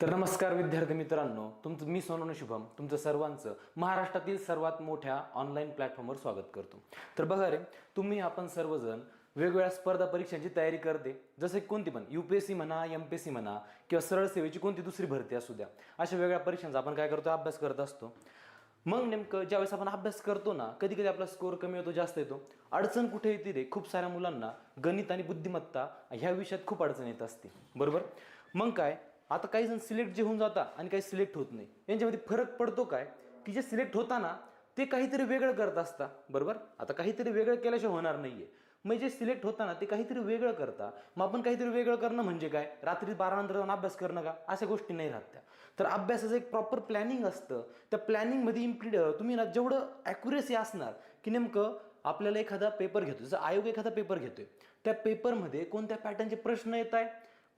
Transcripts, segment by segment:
तर नमस्कार विद्यार्थी मित्रांनो तुमचं मी सोनवणे शुभम तुमचं सर्वांचं महाराष्ट्रातील सर्वात मोठ्या ऑनलाईन प्लॅटफॉर्मवर स्वागत करतो. तर बघा रे तुम्ही आपण सर्वजण वेगवेगळ्या स्पर्धा परीक्षांची तयारी करते. जसं की कोणती पण यू पी एस सी म्हणा एम पी एस सी म्हणा किंवा सरळ सेवेची कोणती दुसरी भरती असू द्या अशा वेगळ्या परीक्षांचा आपण काय करतो? अभ्यास करत असतो. मग नेमकं ज्यावेळेस आपण अभ्यास करतो ना कधी कधी आपला स्कोअर कमी होतो जास्त येतो. अडचण कुठे येते रे? खूप साऱ्या मुलांना गणित आणि बुद्धिमत्ता ह्या विषयात खूप अडचण येत असते. बरोबर? मग काय? आता काही जण सिलेक्ट जे होऊन जातात आणि काही सिलेक्ट होत नाही. यांच्यामध्ये फरक पडतो काय? की जे सिलेक्ट होताना ते काहीतरी वेगळं करत असता बरोबर? आता काहीतरी वेगळं केल्याशिवाय होणार नाहीये. मग जे सिलेक्ट होताना ते काहीतरी वेगळं करता. मग आपण काहीतरी वेगळं करणं म्हणजे काय? रात्री बारा नंतर जाऊन अभ्यास करणं का? अशा गोष्टी नाही राहत त्या. तर अभ्यासाचं एक प्रॉपर प्लॅनिंग असतं. त्या प्लॅनिंगमध्ये इम्प्लिड तुम्ही ना जेवढं ॲक्युरेसी असणार की नेमकं आपल्याला एखादा पेपर घेतो जसं आयोग एखादा पेपर घेतोय. त्या पेपरमध्ये कोणत्या पॅटर्नचे प्रश्न येत आहे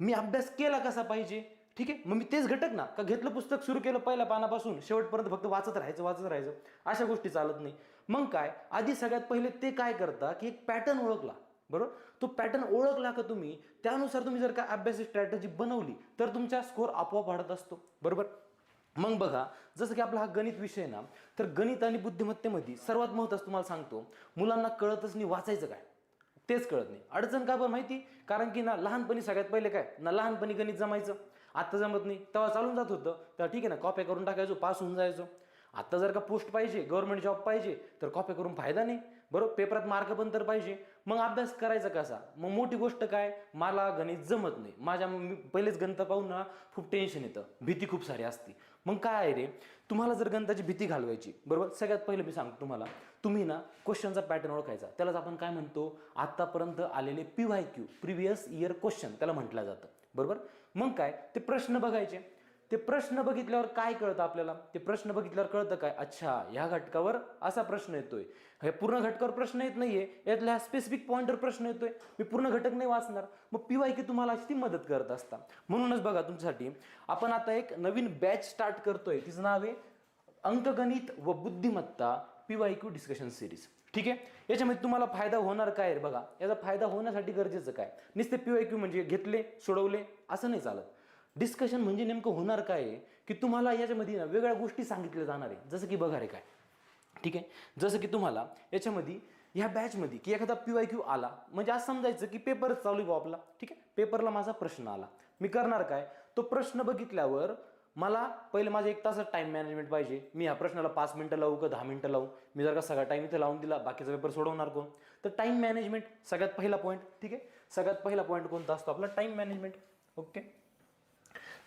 मी अभ्यास केला कसा पाहिजे? ठीक आहे? मग मी तेच घटक ना का घेतलं पुस्तक सुरू केलं पहिल्या पानापासून शेवटपर्यंत फक्त वाचत राहायचं वाचत राहायचं. अशा गोष्टी चालत नाही. मग काय? आधी सगळ्यात पहिले ते काय करता की एक पॅटर्न ओळखला. बरोबर? तो पॅटर्न ओळखला का तुम्ही त्यानुसार तुम्ही जर का अभ्यास स्ट्रॅटजी बनवली तर तुमचा स्कोअर आपोआप वाढत असतो. बरोबर? मग बघा जसं की आपला हा गणित विषय ना तर गणित आणि बुद्धिमत्तेमध्ये सर्वात महत्त्वाचं तुम्हाला सांगतो मुलांना कळतच नाही वाचायचं काय. तेच कळत नाही. अडचण का बरं माहिती? कारण की ना लहानपणी सगळ्यात पहिले काय? ना लहानपणी गणित जमायचं. आत्ता जमत नाही. तेव्हा चालून जात होतं. तेव्हा ठीक आहे ना कॉप्या करून टाकायचो पास होऊन जायचो. आता जर का पोस्ट पाहिजे गव्हर्नमेंट जॉब पाहिजे तर कॉप्या करून फायदा नाही. बरोबर? पेपरात मार्क पण तर पाहिजे. मग अभ्यास करायचा कसा? मग मोठी गोष्ट काय? मला गणित जमत नाही. माझ्या पहिलेच गणित पाहून ना खूप टेन्शन येतं. भीती खूप सारी असते. मग काय आहे रे? तुम्हाला जर गणिताची भीती घालवायची बरोबर? सगळ्यात पहिलं मी सांगतो तुम्हाला. तुम्ही ना क्वेश्चनचा पॅटर्न ओळखायचा. त्यालाच आपण काय म्हणतो? आतापर्यंत आलेले P Y Q previous year question त्याला म्हटलं जातं. बरोबर? मग काय? ते प्रश्न बघायचे. ते प्रश्न बघितल्यावर काय कळतं आपल्याला? ते प्रश्न बघितल्यावर कळतं काय? अच्छा ह्या घटकावर असा प्रश्न येतोय. हे पूर्ण घटकावर प्रश्न येत नाहीये. यातल्या स्पेसिफिक पॉईंटवर प्रश्न येतोय. मी पूर्ण घटक नाही वाचणार. मग पी वाय की तुम्हाला अशी ती मदत करत असता म्हणूनच बघा तुमच्यासाठी आपण आता एक नवीन बॅच स्टार्ट करतोय. तिचं नाव आहे अंकगणित व बुद्धिमत्ता P Y Q discussion series ठीक आहे? याच्यामध्ये तुम्हाला फायदा होणार काय रे बघा? याचा फायदा होण्यासाठी गरजेचं काय? नुसते पी वाय क्यू म्हणजे घेतले सोडवले असं नाही चालत. डिस्कशन म्हणजे नेमकं होणार काय आहे? की तुम्हाला याच्यामध्ये ना वेगळ्या गोष्टी सांगितल्या जाणार आहे. जसं की बघा रे काय? ठीक आहे? जसं की तुम्हाला याच्यामध्ये ह्या बॅचमध्ये की एखादा पी वाय क्यू आला म्हणजे असं समजायचं की पेपरच चालू आहे बुवा आपला. ठीक आहे? पेपरला माझा प्रश्न आला. मी करणार काय? तो प्रश्न बघितल्यावर मला पहिले माझं एक तासच टाइम मॅनेजमेंट पाहिजे. मी ह्या प्रश्नाला पाच मिनटं लावू का दहा मिनटं लावू? मी जर का सगळा टाइम इथे लावून दिला बाकीचा पेपर सोडवणार कोण? तर टाइम मॅनेजमेंट सगळ्यात पहिला पॉईंट ठीक आहे? सगळ्यात पहिला पॉईंट कोणता असतो आपला? टाइम मॅनेजमेंट ओके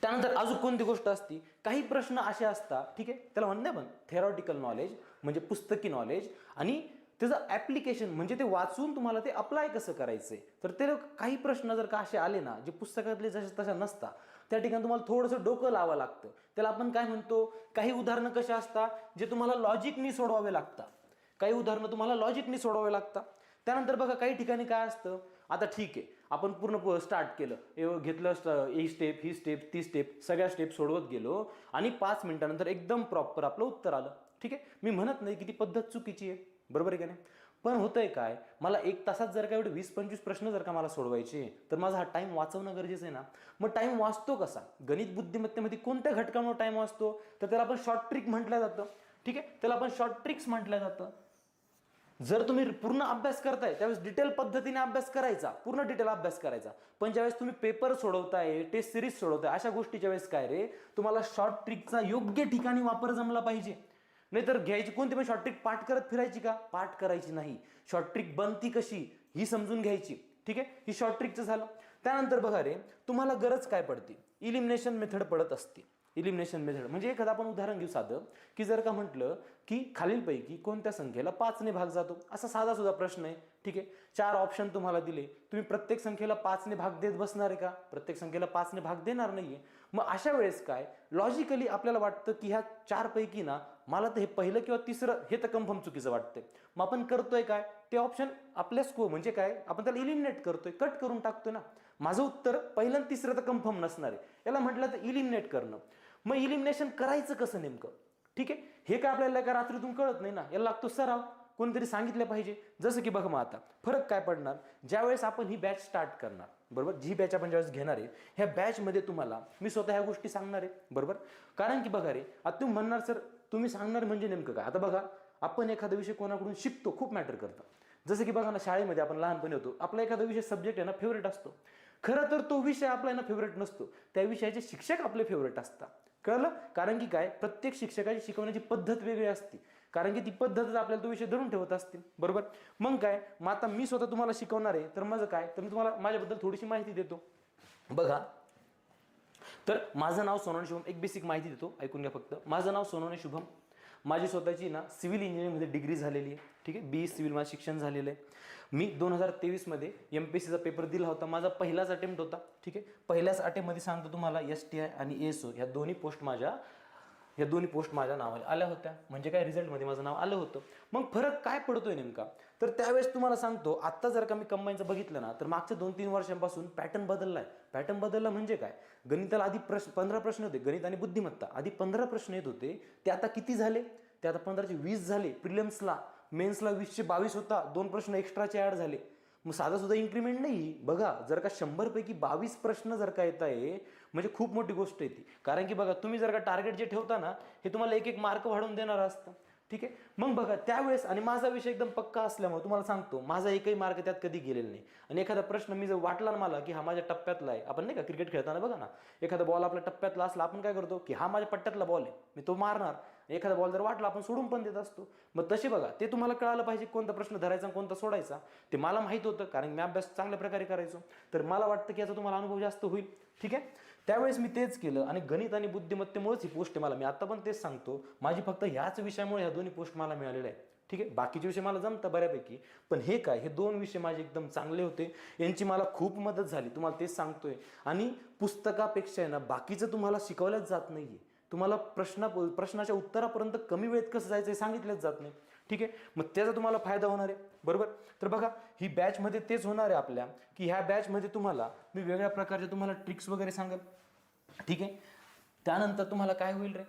त्यानंतर अजून कोणती गोष्ट असती? काही प्रश्न असे असतात ठीक आहे? त्याला म्हणते पण थेरॉटिकल नॉलेज म्हणजे पुस्तकी नॉलेज आणि त्याचं ॲप्लिकेशन म्हणजे ते वाचून तुम्हाला ते अप्लाय कसं करायचंय? तर ते काही प्रश्न जर का असे आले ना जे पुस्तकातले जसे तशा नसता त्या ठिकाणी तुम्हाला थोडंसं डोकं लावावं लागतं. त्याला आपण काय म्हणतो? काही उदाहरणं कशा असतात? जे तुम्हाला लॉजिकनी सोडवावे लागतात. काही उदाहरणं तुम्हाला लॉजिकनी सोडवावे लागतात. त्यानंतर बघा काही ठिकाणी काय असतं? आता ठीक आहे. आपण पूर्ण स्टार्ट केलं. घेतलं ही स्टेप ही स्टेप ती स्टेप सगळ्या स्टेप सोडवत गेलो आणि पाच मिनिटानंतर एकदम प्रॉपर आपलं उत्तर आलं. ठीक आहे? मी म्हणत नाही की ती पद्धत चुकीची आहे. बरोबर आहे का नाही? पण होतंय काय? मला एक तासात जर का एवढे वीस पंचवीस प्रश्न जर का मला सोडवायचे तर माझा हा टाइम वाचवणं गरजेचं आहे ना? मग टाइम वाचतो कसा? गणित बुद्धिमत्तेमध्ये कोणत्या घटकामुळे टाइम वाचतो? तर त्याला आपण शॉर्ट ट्रिक म्हटलं जातं. ठीक आहे? त्याला आपण शॉर्ट ट्रिक्स म्हटलं जातं. जर तुम्ही पूर्ण अभ्यास करताय त्यावेळेस डिटेल पद्धतीने अभ्यास करायचा. पूर्ण डिटेल अभ्यास करायचा. पण ज्यावेळेस तुम्ही पेपर सोडवताय टेस्ट सिरीज सोडवताय अशा गोष्टीच्या वेळेस काय रे? तुम्हाला शॉर्ट ट्रिकचा योग्य ठिकाणी वापर जमला पाहिजे. नाहीतर घ्यायची कोणती पण शॉर्ट ट्रिक पाठ करत फिरायची का? पाठ करायची नाही. शॉर्ट ट्रिक बनती कशी? ही समजून घ्यायची. ठीक आहे? ही शॉर्ट ट्रिकचं झालं. त्यानंतर बघा रे तुम्हाला गरज काय पडते? इलिमिनेशन मेथड पडत असते. इलिमिनेशन मेथड म्हणजे एखादं आपण उदाहरण घेऊ साधं की जर का म्हटलं की खालीलपैकी कोणत्या संख्येला पाचने भाग जातो? असा साधा सुद्धा प्रश्न आहे. ठीक आहे? चार ऑप्शन तुम्हाला दिले. तुम्ही प्रत्येक संख्येला पाचने भाग देत बसणार आहे का? प्रत्येक संख्येला पाचने भाग देणार नाहीये. मग अशा वेळेस काय? लॉजिकली आपल्याला वाटतं की ह्या चारपैकी ना मला तर हे पहिलं किंवा तिसरं हे तर कन्फर्म चुकीचं वाटतंय. मग आपण करतोय काय? ते ऑप्शन आपल्या स्को म्हणजे काय? आपण त्याला इलिमिनेट करतोय. कट करून टाकतोय ना. माझं उत्तर पहिलं तिसरं तर कन्फर्म नसणार आहे. याला म्हटलं तर इलिमिनेट करणं. मग इलिमिनेशन करायचं कसं नेमकं? ठीक आहे? हे काय आपल्याला एका रात्रीतून कळत नाही ना. याला लागतो सराव. कोणीतरी सांगितलं पाहिजे. जसं की बघ मग आता फरक काय पडणार? ज्यावेळेस आपण ही बॅच स्टार्ट करणार बरोबर? जी बॅच आपण ज्यावेळेस घेणार आहे ह्या बॅचमध्ये तुम्हाला मी स्वतः ह्या गोष्टी सांगणार आहे बरोबर? कारण की बघा रे आता तुम्ही म्हणणार सर तुम्ही सांगणार म्हणजे नेमकं काय? आता बघा आपण एखादा विषय कोणाकडून शिकतो खूप मॅटर करतं. जसं की बघा ना शाळेमध्ये आपण लहानपणी होतो. आपला एखादा विषय सब्जेक्ट आहे ना फेवरेट असतो. खरं तर तो विषय आपला ना फेवरेट नसतो. त्या विषयाचे शिक्षक आपले फेवरेट असतात. कळलं? कारण की काय? प्रत्येक शिक्षकाची शिकवण्याची पद्धत वेगळी असते. कारण की ती पद्धतच आपल्याला तो विषय धरून ठेवत असतील बरोबर? मग काय? मग आता मी स्वतः तुम्हाला शिकवणार आहे. तर माझं काय? तर मी तुम्हाला माझ्याबद्दल थोडीशी माहिती देतो. बघा. तर माझं नाव सोनवणे शुभम. एक बेसिक माहिती देतो. ऐकून घ्या फक्त. माझं नाव सोनवणे शुभम. माझी स्वतःची ना सिव्हिल इंजिनिअरिंगमध्ये डिग्री झालेली आहे. ठीक आहे? बी सिव्हिल माझं शिक्षण झालेलं आहे. मी दोन हजार तेवीसमध्ये एम पी सीचा पेपर दिला होता. माझा पहिलाच अटेम्प्ट होता. ठीक आहे? पहिल्याच अटेम्प्टमध्ये सांगतो तुम्हाला एस टी आय आणि एस ओ ह्या दोन्ही पोस्ट माझ्या या दोन्ही पोस्ट माझ्या नावाला आल्या होत्या. म्हणजे काय रिझल्टमध्ये माझं नाव आलं होतं. मग फरक काय पडतोय नेमका? तर त्यावेळेस तुम्हाला सांगतो आत्ता जर का मी कंबाईनचं बघितलं ना तर मागच्या दोन तीन वर्षांपासून पॅटर्न बदलला आहे पॅटर्न बदलला म्हणजे काय? गणिताला आधी प्रश्न पंधरा प्रश्न होते. गणित आणि बुद्धिमत्ता. आधी पंधरा प्रश्न येत होते. ते आता किती झाले? ते आता पंधराचे वीस झाले. प्रिलियम्सला मेन्सला वीसशे बावीस होता. दोन प्रश्न एक्स्ट्राचे ॲड झाले. मग साधा सुद्धा इन्क्रीमेंट नाही. बघा जर का शंभरपैकी बावीस प्रश्न जर का येत आहे म्हणजे खूप मोठी गोष्ट आहे ती. कारण की बघा तुम्ही जर का टार्गेट जे ठेवता ना हे तुम्हाला एक एक मार्क वाढवून देणार असतं. ठीक आहे? मग बघा त्यावेळेस आणि माझा विषय एकदम पक्का असल्यामुळे तुम्हाला सांगतो माझा एकही मार्क त्यात कधी गेलेला नाही. आणि एखादा प्रश्न मी जर वाटला मला की हा माझ्या टप्प्यातला आहे आपण नाही का क्रिकेट खेळताना बघा ना एखादा बॉल आपल्या टप्प्यातला असला आपण काय करतो की हा माझ्या पट्ट्यातला बॉल आहे मी तो मारणार. एखादा बॉल जर वाटला आपण सोडून पण देत असतो. मग तसे बघा ते तुम्हाला कळालं पाहिजे कोणता प्रश्न धरायचा कोणता सोडायचा. ते मला माहीत होतं कारण मी अभ्यास चांगल्या प्रकारे करायचो. तर मला वाटतं की याचा तुम्हाला अनुभव जास्त होईल. ठीक आहे? त्यावेळेस मी तेच केलं आणि गणित आणि बुद्धिमत्तेमुळेच ही पोस्ट मला मी आता पण तेच सांगतो. माझी फक्त ह्याच विषयामुळे ह्या दोन्ही पोस्ट मला मिळालेल्या आहेत. ठीक आहे? बाकीचे विषय मला जमतं बऱ्यापैकी. पण हे काय? हे दोन विषय माझे एकदम चांगले होते. यांची मला खूप मदत झाली. तुम्हाला तेच सांगतोय. आणि पुस्तकापेक्षा आहे ना बाकीचं तुम्हाला शिकवल्याच जात नाही आहे तुम्हाला प्रश्न प्रश्नाच्या उत्तरापर्यंत कमी वेळेत कसं जायचं हे सांगितलंच जात नाही. ठीक आहे? मग त्याचा तुम्हाला फायदा होणार आहे. बरोबर? तर बघा ही बॅचमध्ये तेच होणार आहे आपल्या की ह्या बॅचमध्ये तुम्हाला मी वेगळ्या प्रकारच्या तुम्हाला ट्रिक्स वगैरे सांगेल. ठीक आहे? त्यानंतर तुम्हाला काय होईल रे?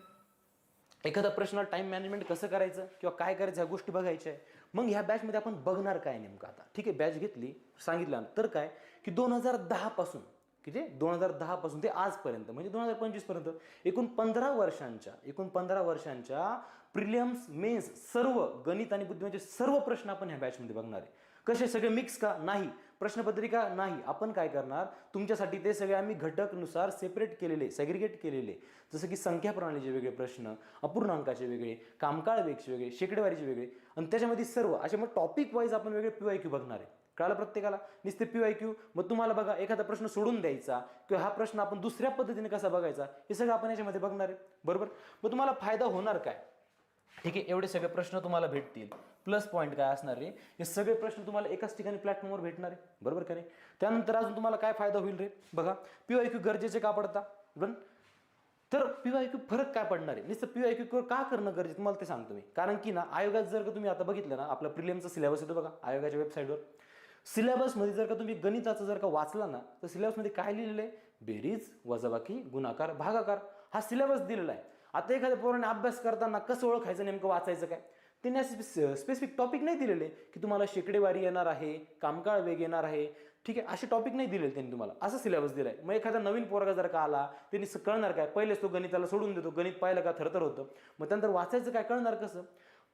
एखादा प्रश्न टाईम मॅनेजमेंट कसं करायचं किंवा काय करायचं ह्या गोष्टी बघायच्या आहे. मग ह्या बॅचमध्ये आपण बघणार काय नेमकं आता? ठीक आहे? बॅच घेतली सांगितलं तर काय? की दोन हजार दहापासून किती दोन हजार दहापासून ते आजपर्यंत म्हणजे दोन हजार पंचवीसपर्यंत एकूण पंधरा वर्षांच्या एकूण पंधरा वर्षांच्या प्रिलियम्स मेन्स सर्व गणित आणि बुद्धिमत्तेचे सर्व प्रश्न आपण ह्या बॅचमध्ये बघणार आहे. कसे? सगळे मिक्स का? नाही. प्रश्नपत्रिका? नाही. आपण काय करणार? तुमच्यासाठी ते सगळे आम्ही घटकनुसार सेपरेट केलेले सेग्रिगेट केलेले. जसं की संख्या प्रणालीचे वेगळे प्रश्न अपूर्णांकाचे वेगळे कामकाळ वेगचे वेगळे शेकडेवारीचे वेगळे. आणि त्याच्यामध्ये सर्व असे मग टॉपिक वाईज आपण वेगळे पी क्यू बघणार आहे. कळालं प्रत्येकाला? नुसते पी वाय क्यू मग तुम्हाला बघा एखादा प्रश्न सोडून द्यायचा किंवा हा प्रश्न आपण दुसऱ्या पद्धतीने कसा बघायचा हे सगळं आपण याच्यामध्ये बघणार आहे. बरोबर? मग तुम्हाला फायदा होणार काय? ठीक आहे एवढे सगळे प्रश्न तुम्हाला भेटतील. प्लस पॉईंट काय असणार रे? हे सगळे प्रश्न तुम्हाला एकाच ठिकाणी प्लॅटफॉर्मवर भेटणार आहे. बरोबर का नाही? त्यानंतर अजून तुम्हाला काय फायदा होईल रे? बघा पी वाय क्यू गरजेचे का पडता? बरं तर पी वाय क्यू फरक काय पडणार आहे? नुसतं पी वाय क्यू का करणं गरजेचं मला ते सांगतो मी. कारण की ना आयोगात जर का तुम्ही आता बघितलं ना आपला प्रिलियमचा सिलेबस येतो बघा आयोगाच्या वेबसाईटवर सिलेबसमध्ये जर का तुम्ही गणिताचं जर का वाचला ना तर सिलेबसमध्ये काय लिहिलेलं आहे? बेरीज वजाबाकी गुणाकार भागाकार. हा सिलेबस दिलेला आहे. आता एखाद्या पोराने अभ्यास करताना कसं ओळखायचं नेमकं वाचायचं काय? त्यांनी असे स्पेसिफिक टॉपिक नाही दिलेले की तुम्हाला शेकडेवारी येणार आहे कामकाळ वेग येणार आहे. ठीक आहे असे टॉपिक नाही दिलेले त्यांनी तुम्हाला. असं सिलेबस दिलाय. मग एखादा नवीन पोरगा जर का आला त्यांनी कळणार काय? पहिलेच तो गणिताला सोडून देतो. गणित पाहिलं का थरथर होतं. मग त्यानंतर वाचायचं काय? कळणार कसं?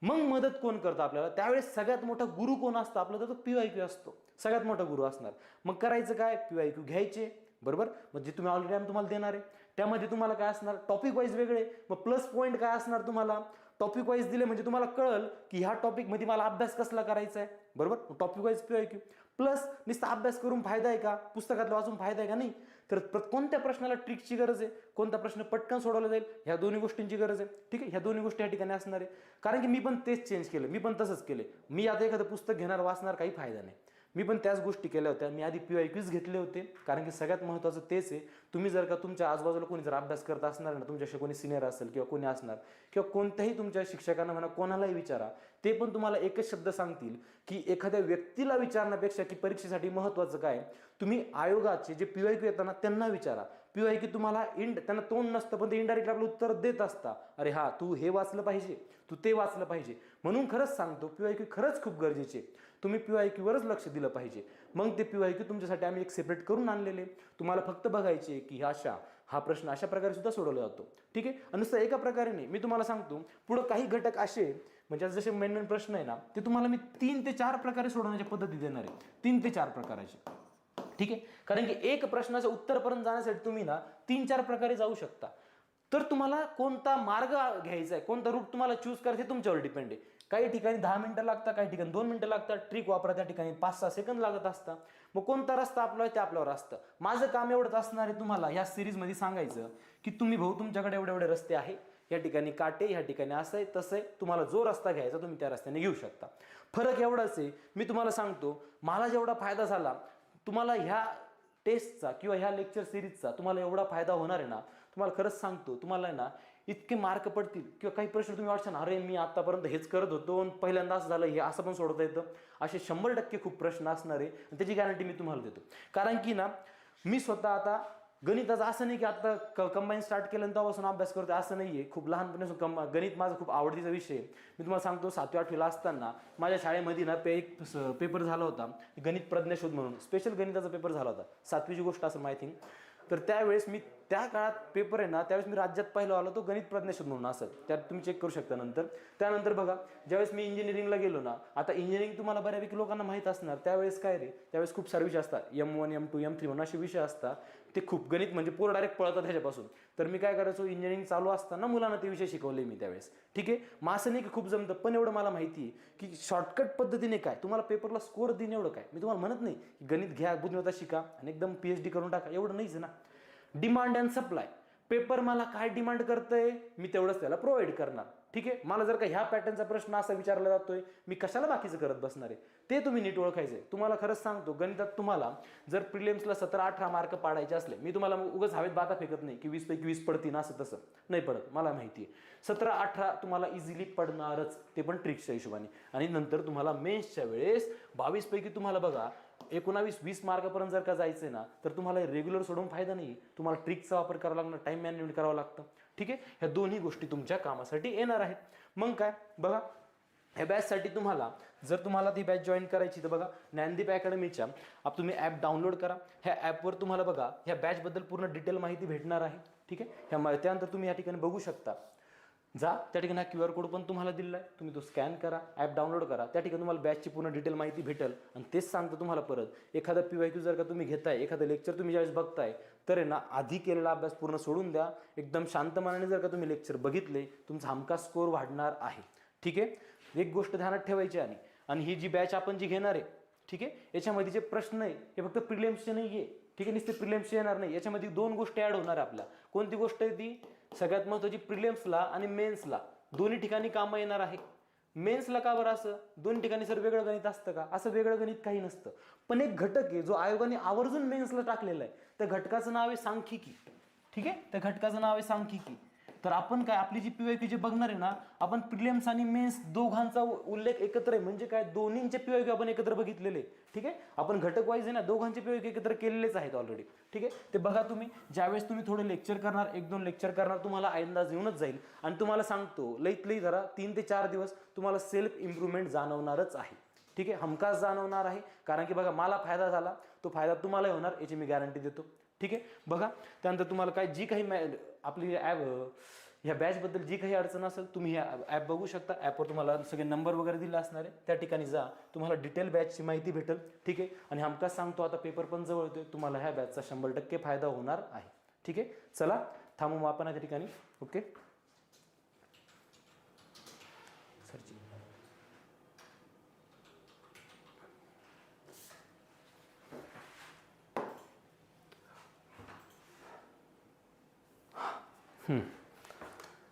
मग मदत कोण करतं आपल्याला? त्यावेळेस सगळ्यात मोठा गुरु कोण असतो? आपला तर तो पी वाय क्यू असतो. सगळ्यात मोठा गुरु असणार. मग करायचं काय? पी वाय क्यू घ्यायचे. बरोबर? म्हणजे तुम्ही ऑलरेडी आम्ही तुम्हाला देणार आहे. त्यामध्ये तुम्हाला काय असणार? टॉपिक वाईज वेगळे. मग प्लस पॉईंट काय असणार तुम्हाला? टॉपिक वाईज दिले म्हणजे तुम्हाला कळल की ह्या टॉपिकमध्ये मला अभ्यास कसला करायचा आहे बरोबर topic wise P Q. Plus नुसता अभ्यास करून फायदा आहे का? पुस्तकातलं वाचून फायदा आहे का? नाही. तर प्र- कोणत्या प्रश्नाला ट्रिकची गरज आहे? कोणता प्रश्न पटकन सोडवला जाईल? ह्या दोन्ही गोष्टींची गरज आहे. ठीक आहे? ह्या दोन्ही गोष्टी या ठिकाणी असणार आहे. कारण की मी पण तेच चेंज केलं. मी पण तसंच केले. मी आता एखादं पुस्तक घेणार वाचणार काही फायदा नाही. मी पण त्याच गोष्टी केल्या होत्या. मी आधी पी आय क्यूज घेतले होते. कारण की सगळ्यात महत्त्वाचं तेच आहे. तुम्ही जर का तुमच्या आजूबाजूला कोणी जर अभ्यास करत असणार ना तुमच्याशी कोणी सिनियर असेल किंवा कोणी असणार किंवा कोणत्याही तुमच्या शिक्षकांना म्हणा कोणालाही विचारा ते पण तुम्हाला एकच शब्द सांगतील की एखाद्या व्यक्तीला विचारण्यापेक्षा की परीक्षेसाठी महत्त्वाचं काय? तुम्ही आयोगाचे जे पी वाय क्यू येताना त्यांना विचारा. पिओ आहे की तुम्हाला इंड त्यांना तोंड नसतं पण ते इंडायरेक्ट आपलं उत्तर देत असता. अरे हा तू हे वाचलं पाहिजे तू ते वाचलं पाहिजे. म्हणून खरंच सांगतो पिओ आय क्यू खरंच खूप गरजेचे आहे. तुम्ही पिओ आय क्यूवरच लक्ष दिलं पाहिजे. मग ते पी आय क्यू तुमच्यासाठी आम्ही एक सेपरेट करून आणलेले तुम्हाला फक्त बघायचे की ह्या अशा हा प्रश्न अशा प्रकारे सुद्धा सोडवला जातो. ठीक आहे? आणि नुसतं एका प्रकारे नाही. मी तुम्हाला सांगतो पुढं काही घटक असे म्हणजे जसे मेन मेन प्रश्न आहे ना ते तुम्हाला मी तीन ते चार प्रकारे सोडवण्याच्या पद्धती देणार आहे. तीन ते चार प्रकाराचे. ठीक आहे? कारण की एक प्रश्नाचं उत्तरपर्यंत जाण्यासाठी तुम्ही ना तीन चार प्रकारे जाऊ शकता. तर तुम्हाला कोणता मार्ग घ्यायचा आहे कोणता रूट तुम्हाला चूज करायचं हे तुमच्यावर डिपेंड आहे. काही ठिकाणी दहा मिनिटं लागतात काही ठिकाणी दोन मिनिटं लागतात ट्रिक वापरा त्या ठिकाणी पाच सहा सेकंद लागत असतात. मग कोणता रस्ता आपला आहे ते आपल्यावर असतं. माझं काम एवढंच असणार आहे तुम्हाला ह्या सिरीजमध्ये सांगायचं की तुम्ही भाऊ तुमच्याकडे एवढे एवढे रस्ते आहे. या ठिकाणी काटे या ठिकाणी असं आहे तसं आहे. तुम्हाला जो रस्ता घ्यायचा तुम्ही त्या रस्त्याने घेऊ शकता. फरक एवढाच आहे मी तुम्हाला सांगतो मला जेवढा फायदा झाला तुम्हाला ह्या टेस्टचा किंवा ह्या लेक्चर सिरीजचा तुम्हाला एवढा फायदा होणार आहे ना तुम्हाला खरंच सांगतो तुम्हाला ना इतके मार्क पडतील किंवा काही प्रश्न तुम्ही वाटशाल अरे मी आतापर्यंत हेच करत होतो आणि पहिल्यांदा असं झालं हे असं पण सोडवता येतं. असे शंभर टक्के खूप प्रश्न असणार आहे आणि त्याची गॅरंटी मी तुम्हाला देतो. कारण की ना मी स्वतः आता गणिताचं असं नाही की आता क कंबाईन स्टार्ट केलं तेव्हापासून अभ्यास करतो असं नाही आहे खूप लहानपणापासून कम गणित माझा खूप आवडतीचा विषय आहे. मी तुम्हाला सांगतो सातवी आठवीला असताना माझ्या शाळेमध्ये ना पे एक पेपर झाला होता गणित प्रज्ञाशोध म्हणून. स्पेशल गणिताचा पेपर झाला होता. सातवीची गोष्ट असं माय थिंक तर त्यावेळेस मी त्या काळात पेपर आहे ना त्यावेळेस मी राज्यात पहिला आलो तो गणित प्रज्ञाशोध म्हणून असं. त्यात तुम्ही चेक करू शकता नंतर. त्यानंतर बघा ज्यावेळेस मी इंजिनिअरिंगला गेलो ना आता इंजिनिअरिंग तुम्हाला बऱ्यापैकी लोकांना माहीत असणार. त्यावेळेस काय रे? त्यावेळेस खूप सारे विषय असतात. M one M two M three म्हणून असे विषय असतात. ते खूप गणित म्हणजे पोर डायरेक्ट पळतात ह्याच्यापासून. तर मी काय करायचो? इंजिनिअरिंग चालू असताना मुलांना ते विषय शिकवले मी त्यावेळेस. ठीक आहे? मग असं नाही की खूप जमतं पण एवढं मला माहिती आहे की शॉर्टकट पद्धतीने काय? तुम्हाला पेपरला स्कोअर देणे एवढं काय? मी तुम्हाला म्हणत नाही की गणित घ्या बुद्धिमत्ता शिका आणि एकदम पी एच डी करून टाका. एवढं नाहीच ना. डिमांड अँड सप्लाय पेपर मला काय डिमांड करतंय? मी तेवढंच त्याला प्रोव्हाइड करणार. ठीक आहे? मला जर का ह्या पॅटर्नचा प्रश्न असा विचारला जातोय मी कशाला बाकीचं करत बसणार आहे? ते तुम्ही नीट ओळखायचंय. तुम्हाला खरंच सांगतो गणितात तुम्हाला जर प्रिलियम्सला सतरा अठरा मार्क पाडायचे असले मी तुम्हाला उगाच हवेत बाता फेकत नाही की वीस पैकी वीस पडतील असं तसं. नाही पडत मला माहिती आहे सतरा अठरा तुम्हाला इझिली पडणारच ते पण ट्रिक्सच्या हिशोबाने. आणि नंतर तुम्हाला मेन्सच्या वेळेस बावीस पैकी तुम्हाला बघा एकोणावीस वीस मार्कापर्यंत जर का जायचंय ना तर तुम्हाला रेग्युलर सोडून फायदा नाही तुम्हाला ट्रिकचा वापर करावा लागणार टाईम मॅनेजमेंट करावं लागतं. ठीक आहे? ह्या दोन्ही गोष्टी तुमच्या कामासाठी येणार आहेत. मग काय? बघा ह्या बॅचसाठी तुम्हाला जर तुम्हाला ती बॅच जॉईन करायची तर बघा ज्ञानदीप अकॅडमीच्या आप तुम्ही ॲप डाउनलोड करा. ह्या ॲपवर तुम्हाला बघा ह्या बॅचबद्दल पूर्ण डिटेल माहिती भेटणार आहे. ठीक आहे? ह्या त्यानंतर तुम्ही या ठिकाणी बघू शकता. जा त्या ठिकाणी हा क्यू आर कोड पण तुम्हाला दिलेला आहे. तुम्ही तो स्कॅन करा ॲप डाउनलोड करा. त्या ठिकाणी तुम्हाला बॅचची पूर्ण डिटेल माहिती भेटेल. आणि तेच सांगतं तुम्हाला परत. एखादा पी वाय क्यू जर का तुम्ही घेताय एखादं लेक्चर तुम्ही ज्यावेळेस बघताय तर आहे ना आधी केलेला अभ्यास पूर्ण सोडून द्या. एकदम शांत मनाने जर का तुम्ही लेक्चर बघितले तुमचा हमका स्कोर वाढणार आहे. ठीक आहे? एक गोष्ट ध्यानात ठेवायची आणि आणि ही जी बॅच आपण जी घेणार आहे ठीक आहे? याच्यामध्ये जे प्रश्न आहे हे फक्त प्रिलियम्सचे नाही आहे ठीक आहे? नुसते प्रिलियम्सचे येणार नाही. याच्यामध्ये दोन गोष्टी ॲड होणार आहे आपल्या. कोणती गोष्ट आहे ती? सगळ्यात महत्त्वाची प्रिलियम्सला आणि मेन्सला. दोन्ही ठिकाणी कामं येणार आहे. मेन्सला का बरं असं? दोन ठिकाणी सर वेगळं गणित असतं का? असं वेगळं गणित काही नसतं. पण एक घटक आहे जो आयोगाने आवर्जून मेन्सला टाकलेला आहे. त्या घटकाचं नाव आहे सांख्यिकी. ठीक आहे? त्या घटकाचं नाव आहे सांख्यिकी. तर आपण काय आपली जी पीवायक्यू जे बघणार आहे ना आपण प्रिलियम्स आणि मेन्स दोघांचा उल्लेख एकत्र आहे. म्हणजे काय दोन्हींचे पीवाय आपण एकत्र बघितलेले. ठीक आहे? आपण घटक वाईज आहे ना दोघांचे पीवायक्यू एकत्र केलेलेच आहेत ऑलरेडी ठीक आहे? ते बघा तुम्ही. ज्यावेळेस तुम्ही थोडे लेक्चर करणार एक दोन लेक्चर करणार तुम्हाला अंदाज येऊनच जाईल. आणि तुम्हाला सांगतो लईत लई जरा तीन ते चार दिवस तुम्हाला सेल्फ इम्प्रूव्हमेंट जाणवणारच आहे. ठीक आहे? हमखास जाणवणार आहे. कारण की बघा मला फायदा झाला. तो फायदा तुम्हालाही होणार याची मी गॅरंटी देतो. ठीक आहे? बघा त्यानंतर तुम्हाला काय जी काही मॅ- आपली ॲप ह्या बॅचबद्दल जी काही अडचण असेल तुम्ही ह्या ॲप बघू शकता. ॲपवर तुम्हाला सगळे नंबर वगैरे दिले असणार आहे. त्या ठिकाणी जा. तुम्हाला डिटेल बॅचची माहिती भेटेल. ठीक आहे? आणि हमखास सांगतो आता पेपर पण जवळ येतोय. तुम्हाला ह्या बॅचचा शंभर टक्के फायदा होणार आहे. ठीक आहे? चला थांबू मग आपण या ठिकाणी. ओके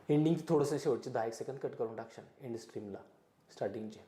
एंडिंगचं थोडंसं शेवटचे दहा एक सेकंड कट करून टाकशान एंड स्ट्रीमला स्टार्टिंगचे